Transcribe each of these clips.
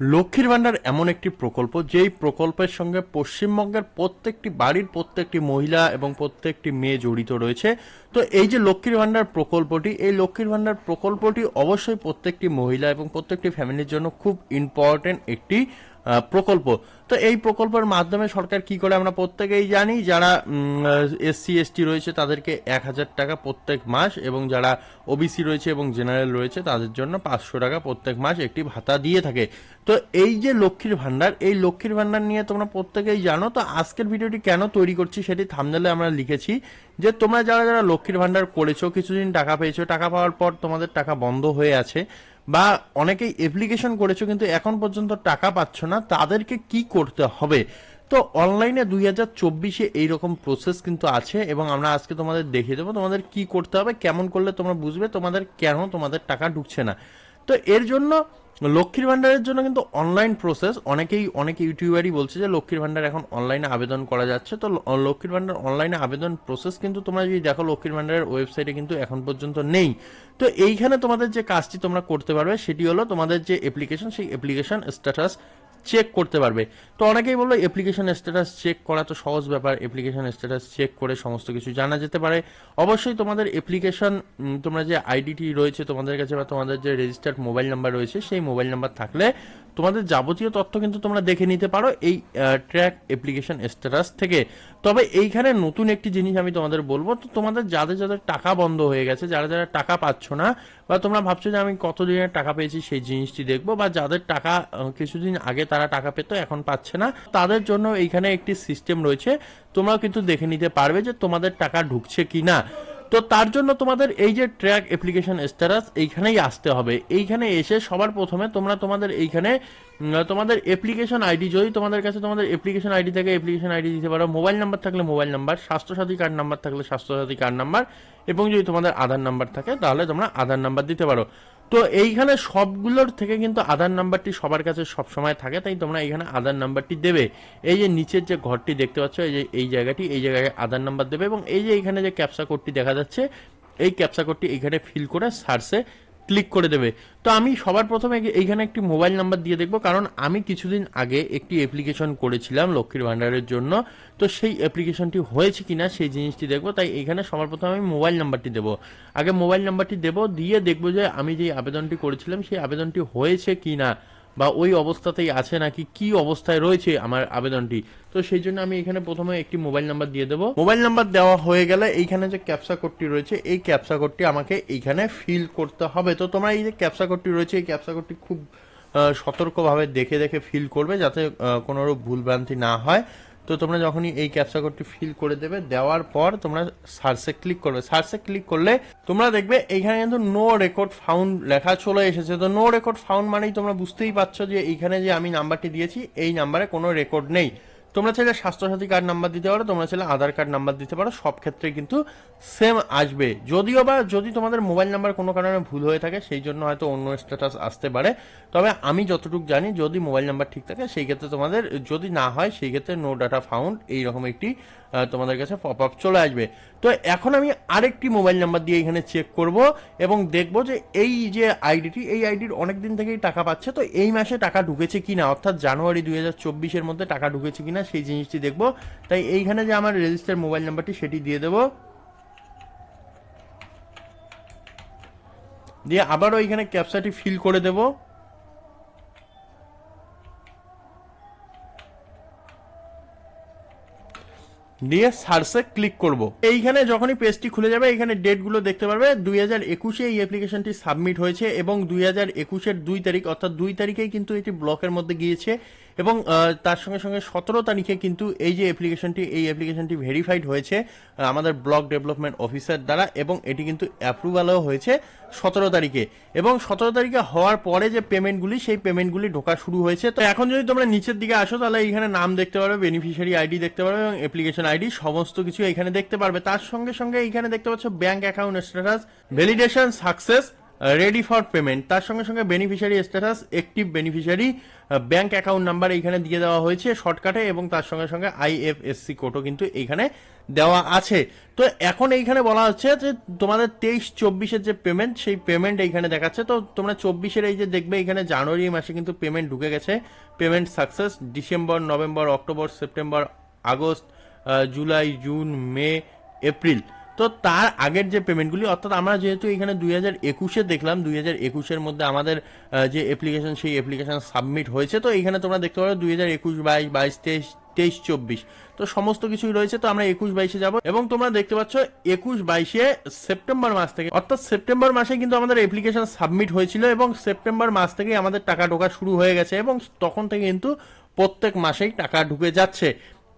লক্ষ্মীর ভাণ্ডার এমন একটি প্রকল্প, যেই প্রকল্পের সঙ্গে পশ্চিমবঙ্গের প্রত্যেকটি বাড়ির প্রত্যেকটি মহিলা এবং প্রত্যেকটি মেয়ে জড়িত রয়েছে। তো এই যে লক্ষ্মীর ভাণ্ডার প্রকল্পটি, এই লক্ষ্মীর ভাণ্ডার প্রকল্পটি অবশ্যই প্রত্যেকটি মহিলা এবং প্রত্যেকটি ফ্যামিলির জন্য খুব ইম্পর্টেন্ট একটি প্রকল্প। তো এই প্রকল্পের মাধ্যমে সরকার কি করে আমরা প্রত্যেকেই জানি, যারা এসসি, এসটি রয়েছে, তাদেরকে এক হাজার টাকা প্রত্যেক মাস এবং যারা ওবিসি রয়েছে এবং জেনারেল রয়েছে, তাদের জন্য পাঁচশো টাকা প্রত্যেক মাস একটি ভাতা দিয়ে থাকে। তো এই যে লক্ষ্মীর ভান্ডার এই লক্ষ্মীর ভান্ডার নিয়ে তোমরা প্রত্যেকেই জানো, তো আজকের ভিডিওটি কেন তৈরি করছি সেটি থামনেলে আমরা লিখেছি, যে তোমরা যারা যারা লক্ষ্মীর ভান্ডার করেছ, কিছুদিন টাকা পেয়েছ, টাকা পাওয়ার পর তোমাদের টাকা বন্ধ হয়ে আছে বা অনেকেই অ্যাপ্লিকেশন করেছ কিন্তু এখন পর্যন্ত টাকা পাচ্ছ না, তাদেরকে কি করতে হবে? তো অনলাইনে দুই হাজার চব্বিশে এইরকম প্রসেস কিন্তু আছে এবং আমরা আজকে তোমাদের দেখিয়ে দেবো তোমাদের কি করতে হবে, কেমন করলে তোমরা বুঝবে, তোমাদের কেন তোমাদের টাকা ঢুকছে না। তো এর জন্য লক্ষ্মীর ভান্ডারের জন্য কিন্তু অনলাইন প্রসেস অনেকেই, অনেক ইউটিউবারই বলছে যে লক্ষ্মীর ভান্ডার এখন অনলাইনে আবেদন করা যাচ্ছে। তো লক্ষ্মীর ভান্ডার অনলাইনে আবেদন প্রসেস কিন্তু তোমরা যদি দেখো, লক্ষ্মীর ভান্ডারের ওয়েবসাইটে কিন্তু এখন পর্যন্ত নেই। তো এইখানে তোমাদের যে কাজটি তোমরা করতে পারবে, সেটি হলো তোমাদের যে অ্যাপ্লিকেশন সেই অ্যাপ্লিকেশন স্ট্যাটাস চেক করতে পারবে। তো অনেকেই বলল অ্যাপ্লিকেশন স্ট্যাটাস চেক করা তো সহজ ব্যাপার অ্যাপ্লিকেশন স্ট্যাটাস চেক করে সমস্ত কিছু জানা যেতে পারে। অবশ্যই তোমাদের অ্যাপ্লিকেশন তোমরা যে আইডিটি রয়েছে তোমাদের কাছে বা তোমাদের যে রেজিস্টার্ড মোবাইল নাম্বার রয়েছে সেই মোবাইল নাম্বার থাকলে তোমাদের যাবতীয় তথ্য কিন্তু তোমরা দেখে নিতে পারো এই ট্র্যাক অ্যাপ্লিকেশন স্ট্যাটাস থেকে। তবে এইখানে নতুন একটি জিনিস আমি তোমাদের বলব, তো তোমাদের যাদের যাদের টাকা বন্ধ হয়ে গেছে, যারা যারা টাকা পাচ্ছ না বা তোমরা ভাবছ যে আমি কতদিনের টাকা পেয়েছি সেই জিনিসটি দেখব বা যাদের টাকা কিছুদিন আগে তারা টাকা পেতো, এখন পাচ্ছে না। তাদের জন্য এইখানে একটি সিস্টেম রয়েছে। তোমরাও কিন্তু দেখে নিতে পারবে যে তোমাদের টাকা ঢুকছে কি না তো তার জন্য তোমাদের এই যে ট্র্যাক অ্যাপ্লিকেশন স্ট্যাটাস এইখানেই আসতে হবে। এইখানে এসে সবার প্রথমে তোমরা তোমাদের এইখানে তোমাদের অ্যাপ্লিকেশন আইডি যদি তোমাদের কাছে তোমাদের অ্যাপ্লিকেশন আইডি থেকে অ্যাপ্লিকেশন আইডি দিতে পারো। মোবাইল নাম্বার থাকলে mobile number Swasthyasathi card number থাকলে স্বাস্থ্যসাথী কার্ড নাম্বার এবং যদি তোমাদের আধার নাম্বার থাকে, তাহলে তোমরা আধার নাম্বার দিতে পারো। তো এইখানে সবগুলোর থেকে কিন্তু আধার নাম্বারটি সবার কাছে সব সময় থাকে, তাই তোমরা এইখানে আধার নাম্বারটি দেবে। এই যে নিচের যে ঘরটি দেখতে পাচ্ছ, এই যে এই জায়গাটি, এই জায়গায় আধার নাম্বার দেবে এবং এই যে এখানে যে ক্যাপসা কোডটি দেখা যাচ্ছে, এই ক্যাপসা কোডটি এখানে ফিল করে সার্চে ক্লিক করে দেবে। তো আমি সবার প্রথমে এইখানে একটি মোবাইল নাম্বার দিয়ে দেখব, কারণ আমি কিছুদিন আগে একটি অ্যাপ্লিকেশন করেছিলাম লক্ষ্মীর ভান্ডারের জন্য। তো সেই অ্যাপ্লিকেশনটি হয়েছে কিনা সেই জিনিসটি দেখব, তাই এখানে সবার প্রথমে আমি মোবাইল নাম্বারটি দেবো। আগে মোবাইল নাম্বারটি দেব, দিয়ে দেখব যে আমি যে আবেদনটি করেছিলাম, সেই আবেদনটি হয়েছে কিনা। বা ওই অবস্থাতেই আছে নাকি, কি অবস্থায় রয়েছে আমার আবেদনটি? তো সেই জন্য আমি এখানে প্রথমে একটি মোবাইল নাম্বার দিয়ে দেবো। মোবাইল নাম্বার দেওয়া হয়ে গেলে এইখানে যে ক্যাপসা কোডটি রয়েছে, এই ক্যাপসা কোডটি আমাকে এইখানে ফিল করতে হবে। তো তোমরা এই যে ক্যাপসা কোডটি রয়েছে, এই ক্যাপসা কোডটি খুব সতর্কভাবে দেখে দেখে ফিল করবে যাতে কোনোরূপ ভুলভ্রান্তি না হয়। তো তোমরা যখনই এই ক্যাপসা কোডটি ফিল করে দেবে, দেওয়ার পর তোমরা সার্চে ক্লিক করবে। সার্চে ক্লিক করলে তোমরা দেখবে এইখানে কিন্তু নো রেকর্ড ফাউন্ড লেখা চলে এসেছে। তো নো রেকর্ড ফাউন্ড মানেই তোমরা বুঝতেই পারছ যে এইখানে যে আমি নাম্বারটি দিয়েছি, এই নাম্বারে কোনো রেকর্ড নেই। তোমরা চাইলে স্বাস্থ্যসাথী কার্ড নাম্বার দিতে পারো, তোমরা চাইলে আধার কার্ড নাম্বার দিতে পারো, সব ক্ষেত্রে কিন্তু সেম আসবে। যদিও বা যদি তোমাদের মোবাইল নাম্বার কোনো কারণে ভুল হয়ে থাকে, সেই জন্য হয়তো অন্য স্ট্যাটাস আসতে পারে। তবে আমি যতটুকু জানি, যদি মোবাইল নাম্বার ঠিক থাকে, সেই ক্ষেত্রে তোমাদের যদি না হয়, সেই ক্ষেত্রে নো ডাটা ফাউন্ড এইরকম একটি তোমাদের কাছে পপ আপ চলে আসবে। তো এখন আমি আরেকটি মোবাইল নাম্বার দিয়ে এখানে চেক করব এবং দেখব যে এই যে আইডিটি এই আইডির অনেক দিন থেকেই টাকা পাচ্ছে, তো এই মাসে টাকা ঢুকেছে কিনা? অর্থাৎ জানুয়ারি দুই হাজার চব্বিশের মধ্যে টাকা ঢুকেছে কিনা? সেই জিনিসটি দেখব। তাই এইখানে যে আমার রেজিস্টার মোবাইল নাম্বারটি সেটি দিয়ে দেবো। দিয়ে আবারও এইখানে ক্যাপসাটি ফিল করে দেব। দিয়ে সার্চে ক্লিক করব। এইখানে যখনই পেজটি খুলে যাবে এখানে ডেটগুলো দেখতে পারবে। দুই হাজার একুশে এই অ্যাপ্লিকেশনটি সাবমিট হয়েছে এবং দুই হাজার একুশের দুই তারিখ, অর্থাৎ দুই তারিখেই কিন্তু এটি ব্লকের মধ্যে গিয়েছে। এবং তার সঙ্গে সঙ্গে সতেরো তারিখে কিন্তু এই যে অ্যাপ্লিকেশনটি এই অ্যাপ্লিকেশনটি ভেরিফাইড হয়েছে আমাদের ব্লক ডেভেলপমেন্ট অফিসার দ্বারা এবং এটি কিন্তু অ্যাপ্রুভালও হয়েছে সতেরো তারিখে। এবং সতেরো তারিখে হওয়ার পরে যে পেমেন্টগুলি সেই পেমেন্টগুলি ঢোকা শুরু হয়েছে। তো এখন যদি তোমরা নিচের দিকে আসো, তাহলে এখানে নাম দেখতে পারবে বেনিফিশিয়ারি আইডি দেখতে পারবে এবং অ্যাপ্লিকেশন আইডি সমস্ত কিছু এখানে দেখতে পারবে। তার সঙ্গে সঙ্গে এখানে দেখতে পাচ্ছ bank account status validation success ready for payment তার সঙ্গে সঙ্গে beneficiary status active beneficiary bank account number এইখানে দিয়ে দেওয়া হয়েছে শর্টকাটে এবং তার সঙ্গে সঙ্গে আইএফএসসি কোডও কিন্তু এইখানে দেওয়া আছে। তো এখন এইখানে বলা হচ্ছে যে তোমাদের তেইশ চব্বিশের যে পেমেন্ট সেই পেমেন্ট এইখানে দেখাচ্ছে। তো তোমরা চব্বিশের এই যে দেখবে এখানে জানুয়ারি মাসে কিন্তু পেমেন্ট ঢুকে গেছে। Payment success December November October September August July June May April তো তার আগের যে পেমেন্টগুলি, অর্থাৎ আমরা যেহেতু এখানে দুই হাজার একুশে দেখলাম, দুই হাজার একুশের মধ্যে আমাদের যে অ্যাপ্লিকেশন সেই অ্যাপ্লিকেশন সাবমিট হয়েছে, তো এখানে তোমরা দেখতে পারো দুই হাজার একুশ বাইশ বাইশ তেইশ তেইশ চব্বিশ। তো সমস্ত কিছুই রয়েছে, তো আমরা একুশ বাইশে যাব, এবং তোমরা দেখতে পাচ্ছ একুশ বাইশে সেপ্টেম্বর মাস থেকে, অর্থাৎ সেপ্টেম্বর মাসে কিন্তু আমাদের অ্যাপ্লিকেশন সাবমিট হয়েছিল, এবং সেপ্টেম্বর মাস থেকে আমাদের টাকা ঢোকা শুরু হয়ে গেছে, এবং তখন থেকে কিন্তু প্রত্যেক মাসেই টাকা ঢুকে যাচ্ছে।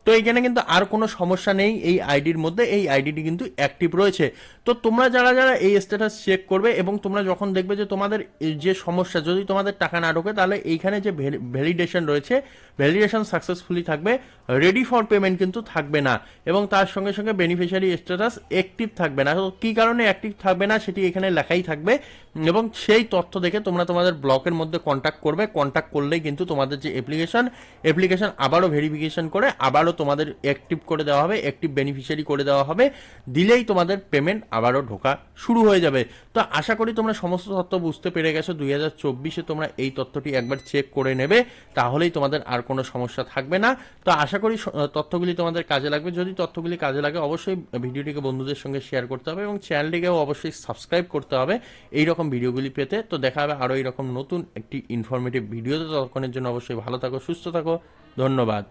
তো এখানে কিন্তু আর কোনো সমস্যা নেই, এই আইডির মধ্যে, এই আইডিটি কিন্তু অ্যাক্টিভ রয়েছে। তো তোমরা যারা যারা এই স্ট্যাটাস চেক করবে এবং তোমরা যখন দেখবে যে তোমাদের যে সমস্যা, যদি তোমাদের টাকা না ঢোকে, তাহলে এইখানে যে ভ্যালিডেশন রয়েছে ভ্যালিডেশন সাকসেসফুলি থাকবে রেডি ফর পেমেন্ট কিন্তু থাকবে না, এবং তার সঙ্গে সঙ্গে বেনিফিশিয়ারি স্ট্যাটাস অ্যাক্টিভ থাকবে না। তো কী কারণে অ্যাক্টিভ থাকবে না সেটি এখানে লেখাই থাকবে, এবং সেই তথ্য দেখে তোমরা তোমাদের ব্লকের মধ্যে কন্ট্যাক্ট করবে। কন্ট্যাক্ট করলেই কিন্তু তোমাদের যে অ্যাপ্লিকেশন অ্যাপ্লিকেশন আবারও ভেরিফিকেশন করে, আবারও তোমাদের অ্যাক্টিভ করে দেওয়া হবে অ্যাক্টিভ বেনিফিশিয়ারি করে দেওয়া হবে, দিলেই তোমাদের পেমেন্ট আবারও ঢোকা শুরু হয়ে যাবে। তো আশা করি তোমরা সমস্ত তথ্য বুঝতে পেরে গেছো। দুই হাজার চব্বিশে তোমরা এই তথ্যটি একবার চেক করে নেবে, তাহলেই তোমাদের আর কোনো সমস্যা থাকবে না। তো আশা করি তথ্যগুলি তোমাদের কাজে লাগবে। যদি তথ্যগুলি কাজে লাগে, অবশ্যই ভিডিওটিকে বন্ধুদের সঙ্গে শেয়ার করতে হবে এবং চ্যানেলটিকেও অবশ্যই সাবস্ক্রাইব করতে হবে এই রকম ভিডিওগুলি পেতে। তো দেখা হবে আরও এইরকম নতুন একটি ইনফরমেটিভ ভিডিওতে। ততক্ষণের জন্য অবশ্যই ভালো থাকো, সুস্থ থাকো। ধন্যবাদ।